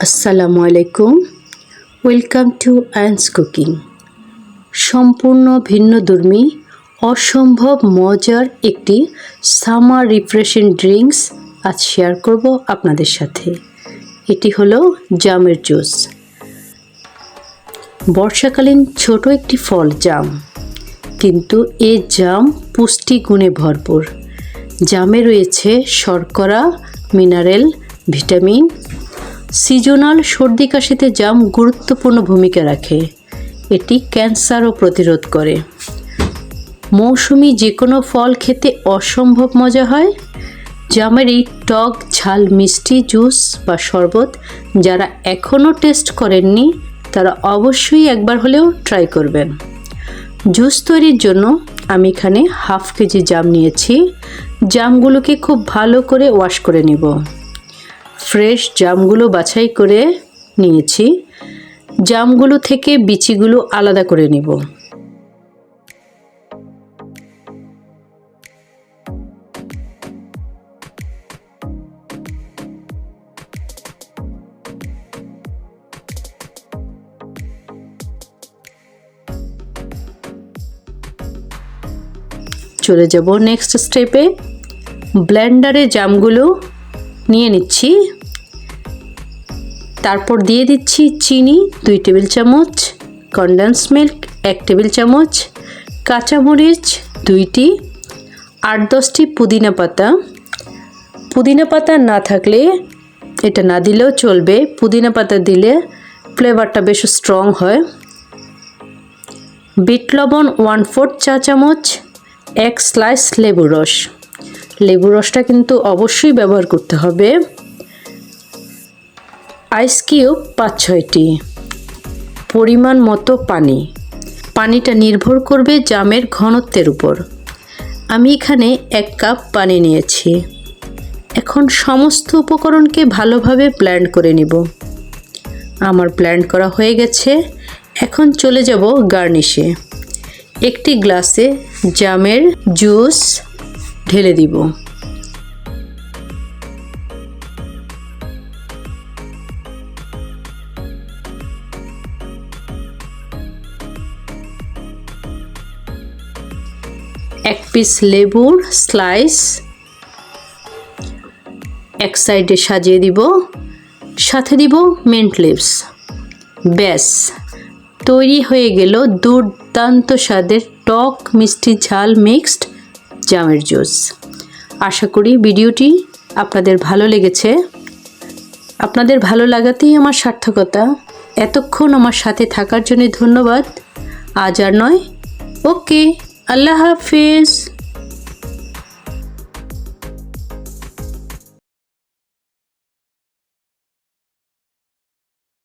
আসসালামু আলাইকুম। Welcome to আয়ন্স cooking সম্পূর্ণ ভিন্ন ভিন্নধর্মী অসম্ভব মজার একটি সামার রিফ্রেশিং ড্রিঙ্কস আজ শেয়ার করব আপনাদের সাথে। এটি হলো জামের জুস। বর্ষাকালীন ছোট একটি ফল জাম। কিন্তু এ জাম পুষ্টি গুণে ভরপুর। জামে রয়েছে শর্করা, মিনারেল, ভিটামিন। সিজনাল সর্দি কাশিতে জাম গুরুত্বপূর্ণ ভূমিকা রাখে। এটি ক্যান্সারও প্রতিরোধ করে। মৌসুমি যে কোনো ফল খেতে অসম্ভব মজা হয়। জামের এই টক, ঝাল, মিষ্টি, জুস বা শরবত যারা এখনও টেস্ট করেননি, তারা অবশ্যই একবার হলেও ট্রাই করবেন। জুস তৈরির জন্য আমি এখানে হাফ কেজি জাম নিয়েছি। জামগুলোকে খুব ভালো করে ওয়াশ করে নিব। ফ্রেশ জামগুলো বাছাই করে নিয়েছি। জামগুলো থেকে বিচিগুলো আলাদা করে নিব। চলে যাব নেক্সট স্টেপে ব্লেন্ডারে জামগুলো নিয়ে নিচ্ছি। তারপর দিয়ে দিচ্ছি চিনি, দুই টেবিল চামচ কনডেন্স মিল্ক এক টেবিল চামচ, কাঁচামরিচ, দুইটি, আট দশটি পুদিনা পাতা। পুদিনা পাতা না থাকলে এটা না দিলেও চলবে। পুদিনা পাতা দিলে ফ্লেভারটা বেশ স্ট্রং হয়। বিট লবণ ওয়ান ফোর্থ চা চামচ এক স্লাইস লেবু রস। লেবু রসটা কিন্তু অবশ্যই ব্যবহার করতে হবে। আইস কিউব পাঁচ ছয়টি। পরিমাণ মতো পানি। পানিটা নির্ভর করবে জামের ঘনত্বের উপর। আমি এখানে এক কাপ পানি নিয়েছি। এখন সমস্ত উপকরণকে ভালোভাবে ব্ল্যান্ড করে নিব। আমার ব্ল্যান্ড করা হয়ে গেছে। এখন চলে যাব গার্নিশে একটি গ্লাসে জামের জুস ঢেলে দিব। এক পিস লেবুর স্লাইস এক সাইডে সাজিয়ে দিব, সাথে দিব মেন্ট লিভস। ব্যাস। তৈরি হয়ে গেল দুর্দান্ত স্বাদের টক মিষ্টি ঝাল মিক্সড জামের জুস। আশা করি ভিডিওটি আপনাদের ভালো লেগেছে। আপনাদের ভালো লাগাতেই আমার সার্থকতা। এতক্ষণ আমার সাথে থাকার জন্য ধন্যবাদ। আজ আর নয়। ওকে, আল্লাহ হাফিজ।